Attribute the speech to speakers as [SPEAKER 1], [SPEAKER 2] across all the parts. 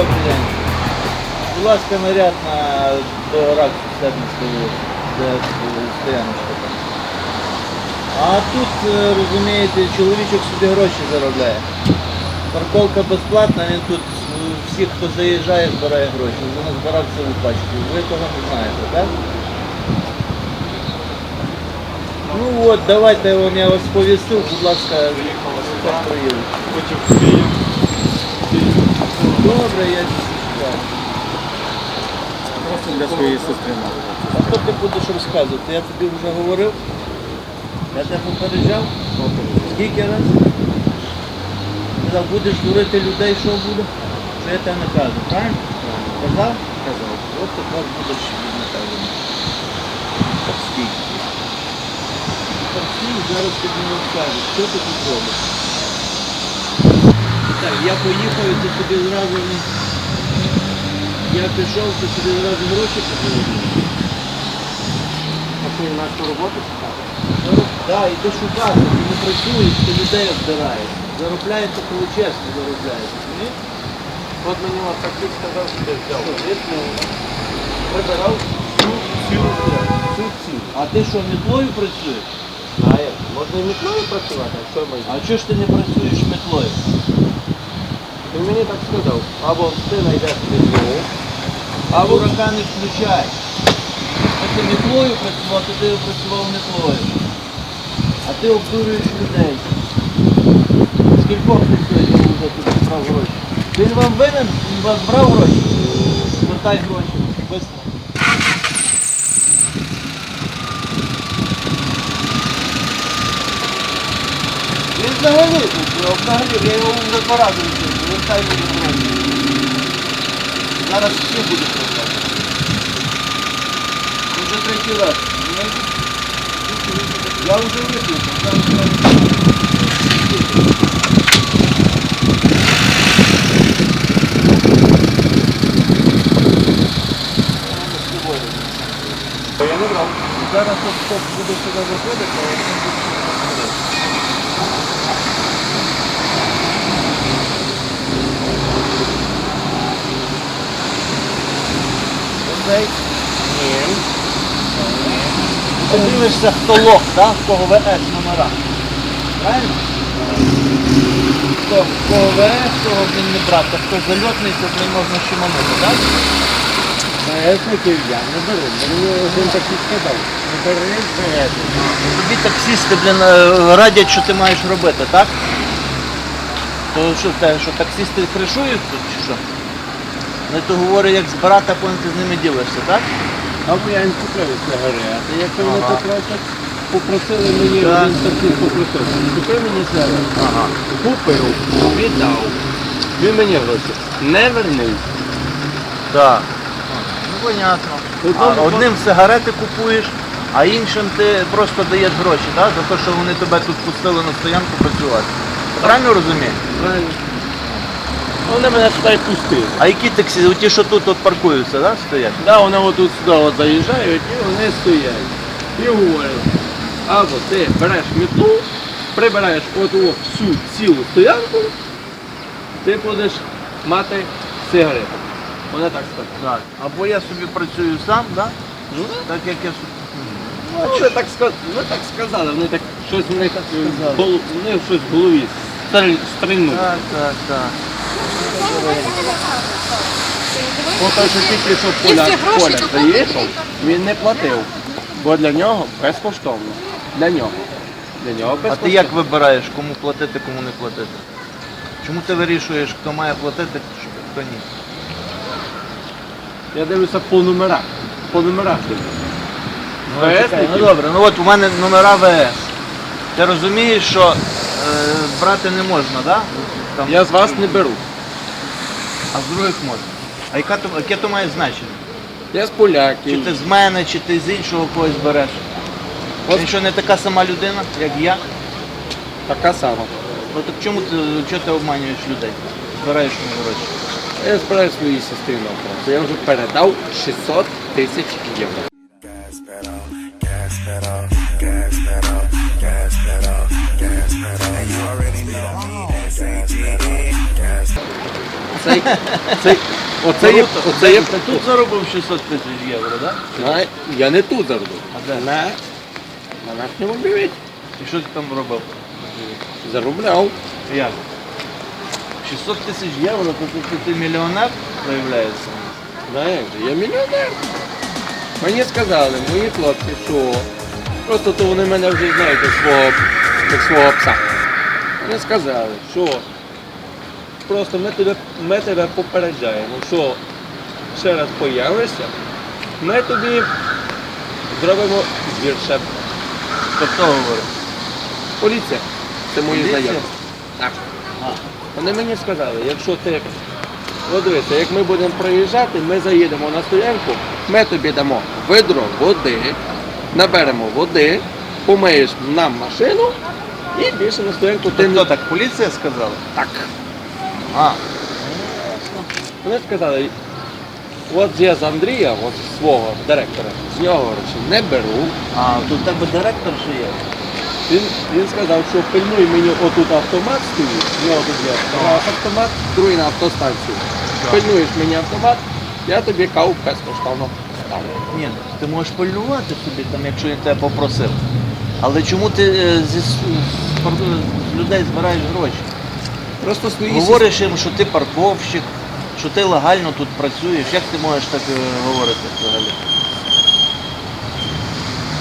[SPEAKER 1] Добрий день. Будь ласка, наряд на до рак Стебницької, де стояночка там. А тут, е, розумієте, чоловічок собі гроші заробляє. Парковка безплатна, він тут всіх, хто заїжджає, збирає гроші. Він назбирав цілу пачку. Ви того не знаєте, так? Ну от, давайте вон, я вас повістив, будь ласка, Євич. Добре, я.
[SPEAKER 2] Просто для своєї сестри.
[SPEAKER 1] А що ти будеш розказувати? Я тобі вже говорив. Я тебе попереджав. Скільки раз? Казав, будеш дурити людей, що буде? Що я тебе не кажу, правильно? Казав? Казав. От тепер будеш наказаний. Так скільки? Так скільки зараз тобі не скажу, що ти тут робиш? Так, я поїхав і ти собі зразу не... Я пішов, ти собі зразу гроші купив.
[SPEAKER 2] А і нашу роботу шукати?
[SPEAKER 1] Так, іди шукати, ти не працюєш, ти людей обдираєш. Заробляється, коли чесно заробляється. розумієш?
[SPEAKER 2] От мені от таксист сказав, що ти взяв.
[SPEAKER 1] Прибирав всю цю всю цю. А ти що, мітлою працюєш?
[SPEAKER 2] Знає, можна і мітлою працювати, а що мені?
[SPEAKER 1] А чого ж ти не працюєш мітлою?
[SPEAKER 2] Він мені так сказав. Або ти знайдеш мітлу,
[SPEAKER 1] А дурака не включай. Ти метлою працював, то ти працював метлою. А ти обдурюєш людей. Скількох ти сьогодні тут брав гроші? Він вам винен? Він вас брав гроші? Вертай гроші. Рази відчув. Вертай мені гроші. Зараз всі будуть вертати. Уже третій раз. Я вже виключив. Зараз я. Зараз буде сюди заходити, а він буде сюди. Оцей?
[SPEAKER 2] Ні.
[SPEAKER 1] Ти дивишся, хто лох, так? В кого ВС номера. Правильно? Хто в кого ВС, того він не брат, а хто зальотний, то не можна шиманути, так?
[SPEAKER 2] Я не беру. Мені один такий сказав. Не бери.
[SPEAKER 1] Тобі таксісти, блін, е, радять, що ти маєш робити, так? То що тебе, що таксісти кришують тут чи що? Вони то говорять, як з брата, потім ти з ними ділишся, так?
[SPEAKER 2] Або я їм купив сигарети. Якщо вони попросять, попросили мені,
[SPEAKER 1] Так.
[SPEAKER 2] один таксист попросив. Купи мені сигарети.
[SPEAKER 1] Ага.
[SPEAKER 2] Купив, віддав. Він мені гроші не вернув.
[SPEAKER 1] Так. Ну, понятно. А
[SPEAKER 2] Одному
[SPEAKER 1] одним сигарети купуєш, а іншим ти просто даєш гроші, так? За те, що вони тебе тут пустили на стоянку працювати. Правильно розумієш?
[SPEAKER 2] Правильно. Вони мене сюди пустили.
[SPEAKER 1] А які таксі, ті, що тут от паркуються, так, стоять?
[SPEAKER 2] Да, вони отут сюди от заїжджають і вони стоять. І говорять, або ти береш мітлу, прибираєш от всю цілу стоянку, ти будеш мати сигарету. Вони так сказали.
[SPEAKER 1] Або я собі працюю сам, так?
[SPEAKER 2] Ну,
[SPEAKER 1] Так як я собі.
[SPEAKER 2] ну, вони так сказали, вони так сказали, вони так щось в них, в вони щось в голові стрель-
[SPEAKER 1] Так, так, так.
[SPEAKER 2] Ото що тільки що поляк
[SPEAKER 3] тут
[SPEAKER 2] заїхав, він не платив. Бо для нього безкоштовно. Для нього. Для нього
[SPEAKER 1] А ти як вибираєш, кому платити, кому не платити? Чому ти вирішуєш, хто має платити, хто ні?
[SPEAKER 2] Я дивлюся по номерах. По номерах дивлюся.
[SPEAKER 1] Ну, ну добре, ну от у мене номера ВС. Ти розумієш, що е, брати не можна, так? Да?
[SPEAKER 2] Я з вас не беру.
[SPEAKER 1] А з других можна. А яка то, яке то має значення?
[SPEAKER 2] Я з
[SPEAKER 1] Чи
[SPEAKER 2] поляків.
[SPEAKER 1] ти з мене, чи ти з іншого когось береш? Ти що не така сама людина, як я?
[SPEAKER 2] Така сама.
[SPEAKER 1] Ну так чому ти, чого ти обманюєш людей? Збираєш мені гроші.
[SPEAKER 2] Я збираю своїй сестрі на оплату. Я вже передав 600 тисяч євро.
[SPEAKER 4] gas pedal, gas pedal,
[SPEAKER 2] оцей, цей, оце є, оце є,
[SPEAKER 1] Ти тут заробив 600 тисяч євро, так?
[SPEAKER 2] Знає, я не тут заробив.
[SPEAKER 1] А де?
[SPEAKER 2] На, на нашому бюветі.
[SPEAKER 1] І що ти там робив?
[SPEAKER 2] Заробляв.
[SPEAKER 1] Як? 600 тисяч євро, то ти, ти, ти мільйонер виявляється.
[SPEAKER 2] Знаєш, я мільйонер. Мені сказали, мої хлопці, що просто то вони мене вже знають як свого, як свого пса. Вони сказали, що просто ми тебе, ми тебе попереджаємо, що ще раз появишся, ми тобі зробимо гірше.
[SPEAKER 1] Хто говорить?
[SPEAKER 2] Поліція. Це мої
[SPEAKER 1] Поліція?
[SPEAKER 2] знайомі. Так.
[SPEAKER 1] А.
[SPEAKER 2] Вони мені сказали, якщо ти. От дивися, як ми будемо проїжджати, ми заїдемо на стоянку, ми тобі дамо ведро води, наберемо води, помиєш нам машину і більше на стоянку ти
[SPEAKER 1] Ти
[SPEAKER 2] не
[SPEAKER 1] так? Поліція сказала?
[SPEAKER 2] так.
[SPEAKER 1] А.
[SPEAKER 2] Вони сказали, от я з Андрія, от свого директора, з нього гроші не беру.
[SPEAKER 1] А, тут тебе директор ще є.
[SPEAKER 2] Він, він сказав, що пильнуй мені отут автомат стоїть, в нього тут є раз автомат, другий на автостанцію. Пильнуєш мені автомат, я тобі каву безкоштовно ставлю.
[SPEAKER 1] Ні, ти можеш пильнувати собі, там, якщо він тебе попросив. Але чому ти е, зі с- з пар- з людей збираєш гроші?
[SPEAKER 2] Просто свої
[SPEAKER 1] Говориш їм, що ти парковщик, що ти легально тут працюєш. Як ти можеш так е, говорити взагалі?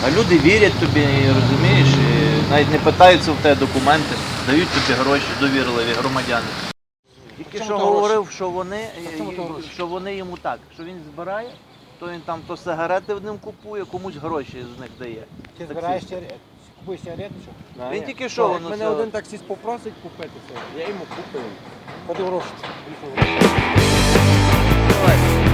[SPEAKER 1] А люди вірять тобі, і, розумієш, і навіть не питаються в тебе документи, дають тобі гроші, довірливі громадяни. Тільки що говорив, що вони, е,
[SPEAKER 2] чому то гроші?
[SPEAKER 1] що вони йому так, що він збирає, то він там то сигарети в ним купує, комусь гроші з них дає.
[SPEAKER 3] Ти збираєш сигарети? Купуєш сигарети, що?
[SPEAKER 1] Він тільки що воно
[SPEAKER 2] мене
[SPEAKER 1] це-
[SPEAKER 2] один таксист попросить купити це, я йому купив.
[SPEAKER 3] Гроші.
[SPEAKER 1] Давай.